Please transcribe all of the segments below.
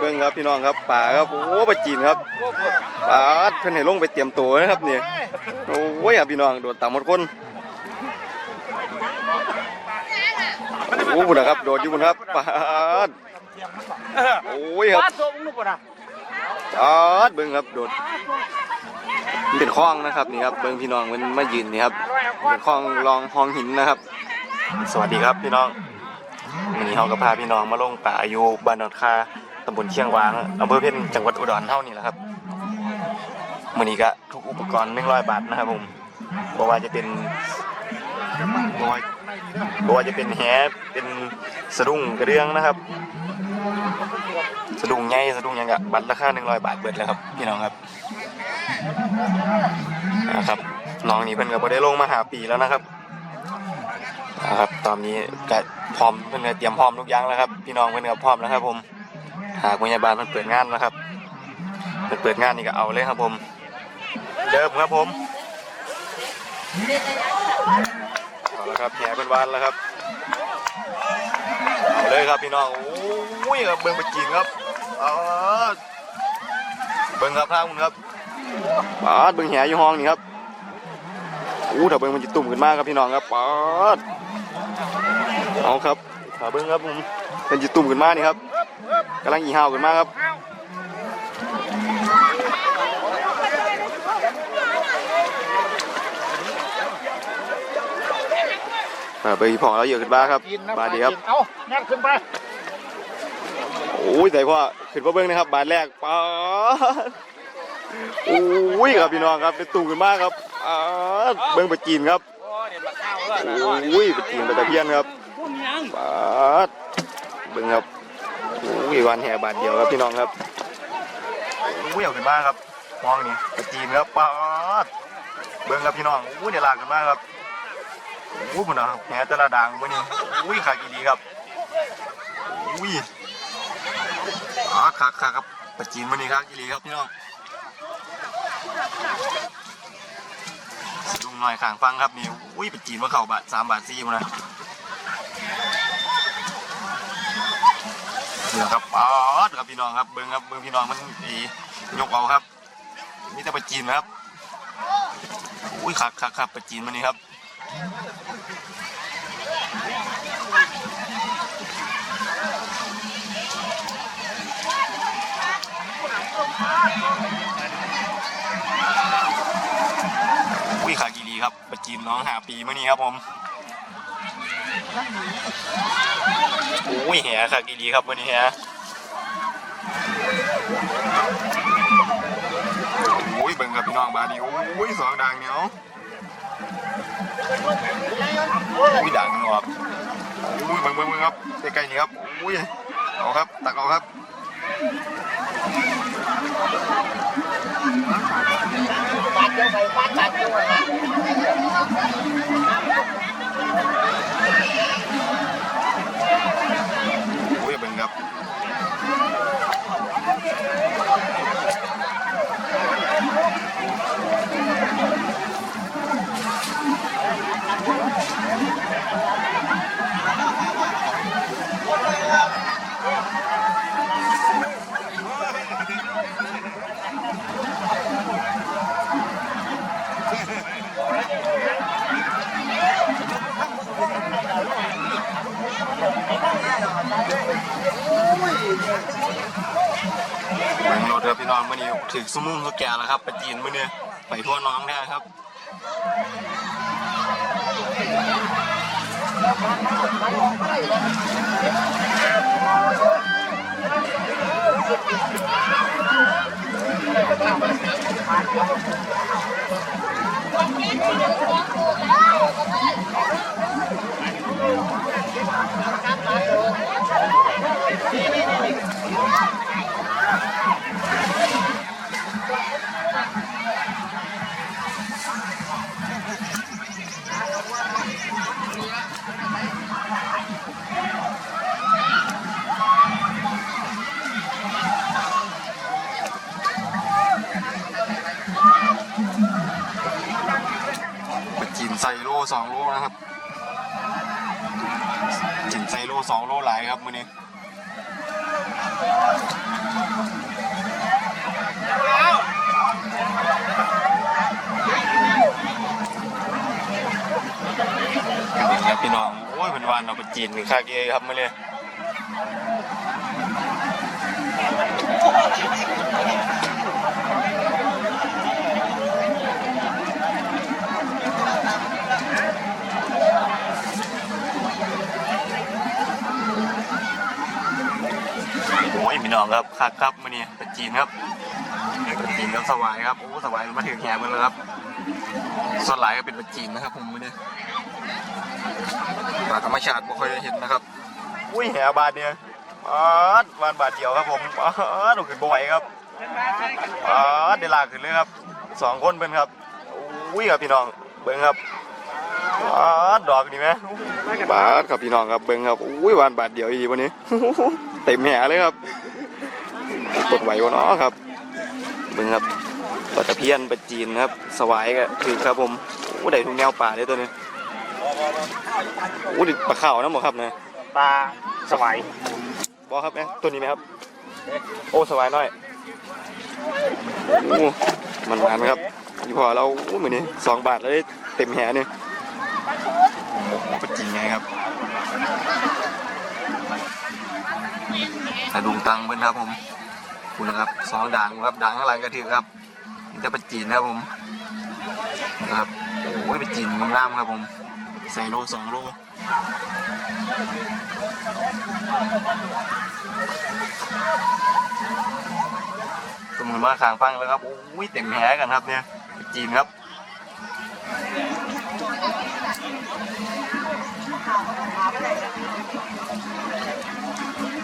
เบิ่งครับพี่น้องครับป่าครับโอ้ปลาจีนครับปลาเพิ่นให้ลงไปเตรียมตัวนะครับเนี่ยโอ้ยครับพี่น้องโดดต่ำหมดคนโอ้บุญนะครับโดดอยู่บุญครับปลาดโอ้ยครับปลาตัวมึงลูกปะนะปลาดเบิ่งครับโดดมันเป็นคลองนะครับนี่ครับเบิ่งพี่น้องมันมายืนนี่ครับเป็นคลองรองห้องหินนะครับ สวัสดีครับพี่น้องวันนี้เราก็พาพี่น้องมาลงป่าอยู่บ้านนนคา ตำบลเชียงวางอำเภอเพ็ญจังหวัดอุดรเท่านี้แหละครับวันนี้ก็ทุกอุปกรณ์หนึ่งร้อยบาทนะครับผมบอกว่าจะเป็นบอกว่าบอว่าจะเป็นแหเป็นสะดุ้งกระเดื่องนะครับ สะดุ้งใหญ่สะดุ้งยังกะบัตรราคาหนึ่งร้อยบาทเบิดแล้วครับพี่น้องครับนะครับน้องนี่เพิ่นก็บ่ได้ลงมาหาปีแล้วนะครับนะครับตอนนี้ก็พร้อมเพื่นก็เตรียมพร้อมทุกอย่างแล้วครับ พี่น้องเพื่นก็พร้อมแล้วครับผมากพยาบาลมันเปิดงานนะครับเปิดเปิดงานนี่ก็เอาเลยครับผมเดิมครับผมเอาละครับแห่เป็นวานแล้วครับเอาเลยครับพี่น้องโอ้ยครับเบิ้งไปจีนครับอ๋อเบิ้งครับท่าคุณครับปาดเบิ้งแห่อยู่ห้องนี่ครับอู้ถ้าเบิ้งมันจะตุ่มขึ้นมากครับพี่น้องครับปาดเอาครับขาเบิ้งครับผมเป็นจิตุ่มขึ้นมากนี่ครับ กำลังอีห่าวขึ้นมาครับอ่าไปพอแล้วเยอะขึ้นบ้าครับกินนะบาทดีครับเอาแน่นขึ้นไปโอ้ยใส่พ่อขึ้นมาเบิ้งนะครับ บาทแรกป๊าดโอ้ยครับพี่น้องครับเป็นตุ่มขึ้นมาครับป๊าดเบิ้งไปจีนครับโอ้เด็ดบักข้าวเลยโอ้ยไปจีนไปตะเพียนครับปาดเบิ่งครับโอ้ยวันแห่บาทเดียวครับพี่น้องครับโอ้ยเอาขึ้นมาครับมองนี่ไปจีนครับปาดเบิ่งครับพี่น้องโอ้ยเดี๋ยวลากขึ้นมาครับโอ้ยมันนะครับแห่แต่ละด่างมื่อนี้โอ้ยขากีดีครับโอ้ยอ่าขาขาครับไปจีนมื่อนี้ขากีดีครับพี่น้องดุงหน่อยข้างฟังครับนี่อุ้ยไปจีนมาเข่าบาทสามบาทสี่มานะ นี่แหละครับป๊อครับพี่น้องครับเบิ้งครับเบิ้งพี่น้องมันดียกเอาครับมีแต่ปลาจีนนะครับอุ้ยคักคักครับปลาจีนมันนี่ครับอุ้ยขากีรีครับปลาจีนน้องหาปีมื่อนี้ครับผม อุ้ยแหขากีรีครับมื่อนี้แหอุ้ยเบิ่งครับพี่น้องบาดนีอุ้ยสองด่างเหนียวอุ้ยด่างหนึ่งออกอุ้ยเบิ่งเบิ่งเบิ่งครับใกล้ๆนี่ครับอุ้ยเอาครับตักเอาครับปาดเดียวไปปาดปาดเดียวนะ อุ้ยเบิ่งครับเบิ่งรถครับ พี่น้องมื่อนี้ถึงสมุงสแกนแล้วครับไปจีนมื่อนี้ไปทั่วน้องแน่ครับ สองโลนะครับถึงไซโลสองโลไหลครับมือนี้ครัพี่น้องโอ้ยเป็นวันเราไปจีนค่าเกยครับมาเลย ยพี่น้องครับคักครับมาเนี่ยเป็นจีนครับเป็นจีนครับสวายครับโอ้สวายมาถึงแหบเลยครับส่วนหลายก็เป็นเป็นจีนนะครับ ผมมาเนี่ยป่าธรรมชาติบ่ค่อยได้เห็นนะครับ อุ้ยแหบาทเนี่ยปาดบานบาทเดียวครับผมปาดโอ้ขึ้นบ่ไหวครับปาดได้ลากขึ้นเลยครับสองคนเป็นครับอุ้ยครับพี่น้องเบิ้งครับปาดดอกดีไหมปาดครับพี่น้องครับเบิ้งครับอุ้ยบานบาทเดียวอีวันนี้ เต็มแหเลยครับกดไหววะเนาะครับเบิ้งครับปลาตะเพียนปลาจีนครับ สวายก็ถือครับผมโอ้ได้ทุกแนวป่าเลยตัวนี้โอ้ดิปลาขาวนะหมอครับนะปลาสวายบอครับเนี่ยตัวนี้ไหมครับ โอ้สบายหน่อยโอ้มันมันไหมครับยี่พอเราโอ้เหมือนนี้สองบาทแล้วได้เต็มแหเนี่ยเป็นจริงไงครับ แต่ดุงตังเบิ้นครับผมคุณนะครับสองด่างครับด่างข้างหลังกระถือครับนี่จะเป็นจีนครับผมนะครับโอ้ยเป็นจีนงามๆครับผมใส่โลสองโลตรงนี้มาขางฟังแล้วครับโอ้ยเต็มแหกันครับเนี่ยจีนครับ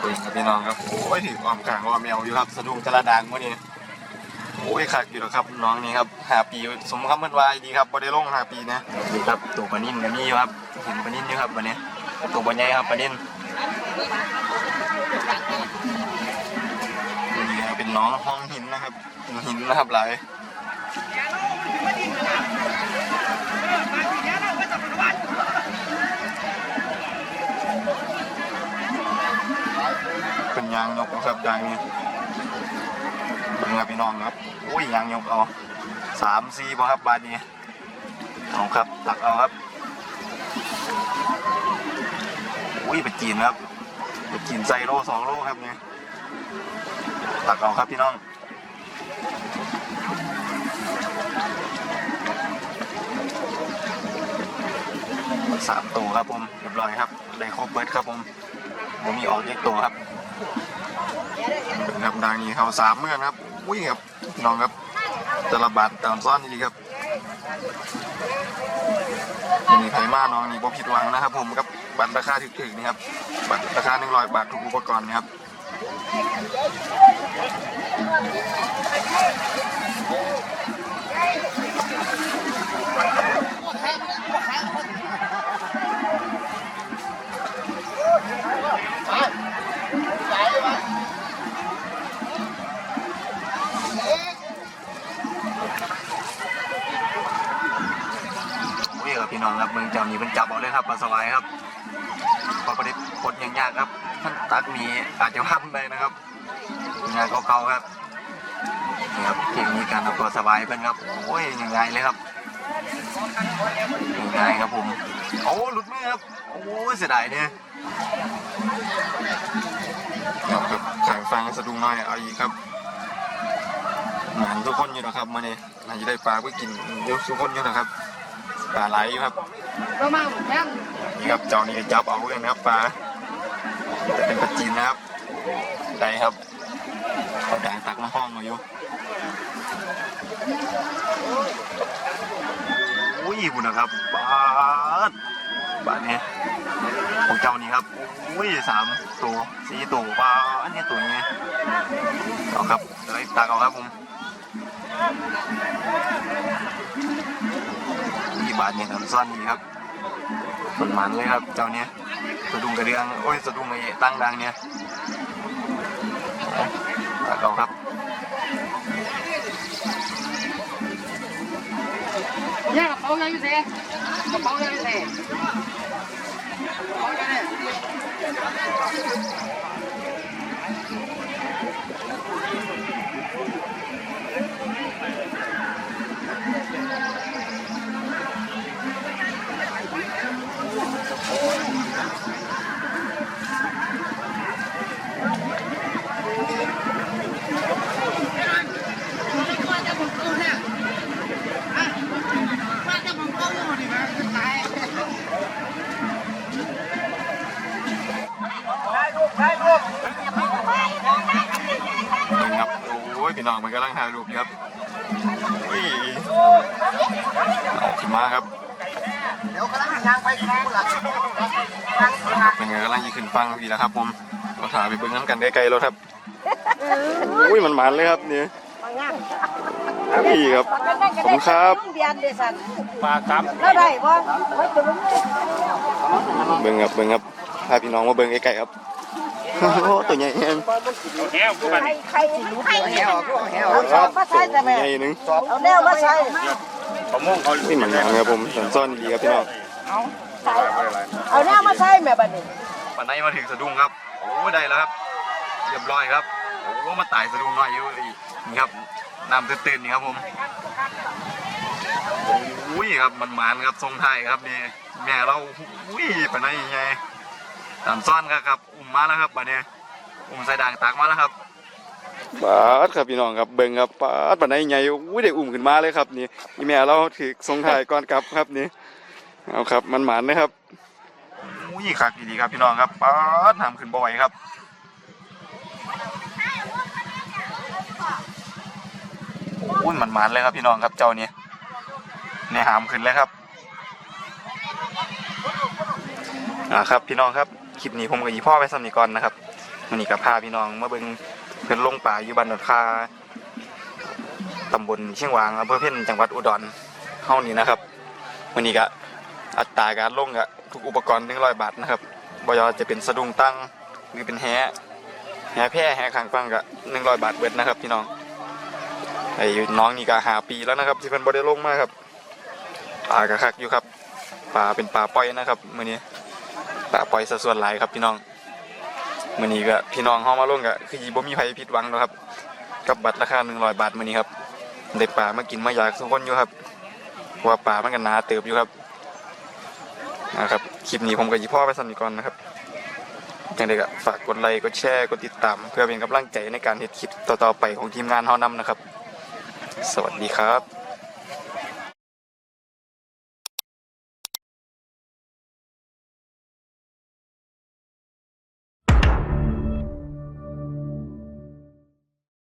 โอ้ยครับพี่ น้องครับโอ้ยถือความกลางว่าแมวอยู่ครับสะดุ้งกระดังวะนี่โอ้ยขาดอยู่แล้วครับน้องนี่ครับหาปีสมคำเมื่อวายดีครับบอได้ลงหาปีนะนี่ครับตัวปนิ่นกับนี่ครับเห็นปนิ่นอยู่ครับวันนี้ตัวปลใหญ่ครับปนิ่นนี่ครับเป็นน้องห้องหินนะครับหินนะครับหลาย เป็นยางยกนะครับยางนี่เป็นครับพี่น้องครับโอ้ยยางยกเอาสามสี่บ่ครับบาทนี้เอาครับตักเอาครับอุ้ยเป็นจีนครับเป็นจีนใส่โลสองโลครับเนี่ยตักเอาครับพี่น้องสามตัวครับผมเรียบร้อยครับได้ครบเบิร์ดครับผม ผมมีออกเล็กตัวครับเป็นครับดังนี้เขาสามเมื่อนครับอุ้ยครับน้องครับตลบาทตามซ่อนนี่ครับนี่ไผ่มาน้องนี่บ่ผิดหวังนะครับ ผมกับบัตรราคาถึกๆนี่ครับบัตรราคาหนึ่งร้อยบาททุกอุปกรณ์นะครับ อุ้ยครับพี่น้องครับเมืองเจ้านี้เป็นจับเอาเลยครับปลาสวายครับปลาประเด็ปดยางยากครับท่านตักมีอาจจะห้ามได้นะครับงานเก่าๆครับนี่ครับเทคนิคการเอาปลาสวายเป็นครับโอ้ยยังไงเลยครับยังไงครับผมโอ้หลุดมือครับโอ้เสียดายเนี่ยครับครับขางฟังสะดุ้งน้อยเอาอีกครับหมานทุกคนอยู่นะครับมาเนี่ยหน่าจะได้ปลาไปกินเดี๋ยวทุกคนอยู่นะครับ ปลาไหลอยู่ครับก็มาหมดแล้วนี่ครับเจ้านี่ก็จับเอาเลยนะครับปลาจะเป็นปลาจีนนะครับได้ครับเอาด่างตักมาห้องมาอยู่อุ้ยคุณนะครับปลาดบาทนี้ของเจ้านี่ครับอุ้ยสามตัวสี่ตัวว้าอันนี้ตัวนี้เอาครับเดี๋ยวไล่ตาเอาครับผมนี่ บาทเนี่ยทำซ่อนนี่ครับส่วนมันเลยครับ เจ้าเนี้ยสะดุ้งกระเดืองโอ้ยสะดุ้งไอ้ตั้งดังเนี่ยตาเอาครับเนี่ยกระเป๋ายังอยู่เซ่กระเป๋ายังอยู่เซ่กระเป๋ายังเนี่ย ครับโอ้ยพี่น้องมันกำลังถ่ายรูปอยู่ครับอุ้ยเอาขึ้นมาครับเดี๋ยวกำลังยางไปคุณล่ะเป็นไงกำลังจะขึ้นฟังดีแล้วครับ ผมเราถ่ายไปเบิ้งน้ำกันใกล้ๆแล้วครับอุ้ยมันมันเลยครับเนี่ยพี่ครับขอบคุณครับเบียนเดซันปลาครับแล้วได้บ่เบิ้งครับเบิ้งครับพาพี่น้องมาเบิ้งใกล้ๆครับ โอ้โหตัวใหญ่แฮงแก้วกูกันใครใครสิรู้แก้วกูแก้วเอาสอบมาใส่แต่แม่ใหญ่หนึงเอาแนวมาใส่ผมมองเขานี่มันมันครับผมสันซ่อนดีครับพี่น้องเอาแนวมาใส่แม่บัดนี้ปันไนมาถึงสะดุ้งครับโอ้ได้แล้วครับเรียบร้อยครับโอ้มาตายสะดุ้งน้อยอยู่อีกนี่ครับน้ำตื้นๆนี่ครับผมอุ้ยครับมันมันครับทรงไทายครับนี่แม่เราอุ้ยปันไนยังไง ตามซ่อนครับครับอุ้มมาแล้วครับบัดนี้อุ้มใส่ด่างตักมาแล้วครับปาดครับพี่น้องครับเบิ่งครับปาดปันไนใหญ่อุ้ยได้อุ้มขึ้นมาเลยครับนี่นี่แม่เราถือทรงไทายก่อนกลับครับนี่เอาครับมันหมานนะครับอุ้ยคักดีๆครับพี่น้องครับป๊าดทำขึ้นบ่อยครับอุ้ยมันมันๆเลยครับพี่น้องครับเจ้าเนี่ยเนี่ยหามขึ้นเลยครับอ่าครับพี่น้องครับ คลิปนี้ผมกับอีพ่อไปสำนีก่อนนะครับมันนี้กับพาพี่น้องมาเบิ่งเพื่อนลงป่าอยู่บ้านดอนคาตำบลเชียงวางอำเภอเพ่นจังหวัดอุดรเฮานี่นะครับวันนี้ก็อัตราการลงอะทุกอุปกรณ์100บาทนะครับบอยจะเป็นสะดุ้งตั้งหรือเป็นแฮแฮแพร่แฮขางฟังก็100บาทเบิดนะครับพี่น้องไอ้น้องนี่ก็หาปีแล้วนะครับที่เพิ่นบ่ได้ลงมาครับปลากระคักอยู่ครับปลาเป็นปลาปล่อยนะครับมื้อนี้ ปลาปล่อยสัดส่วนหลายครับพี่น้องมื้อนี้ก็พี่น้องเฮามาลงก็คือบ่มีไผผิดหวังหรอกครับ กับบัตรราคา100บาทมื้อนี้ครับได้ปลามากินมาอยากทุกคนอยู่ครับว่าปลามันก็หนาเติบอยู่ครับนะครับคลิปนี้ผมกับยี่พ่อไปสำนีก่อนนะครับยังไงก็ฝากกดไลค์กดแชร์กดติดตาม เพื่อเป็นกำลังใจในการเฮ็ดคลิปต่อๆไปของทีมงานเฮานำนะครับ สวัสดีครับ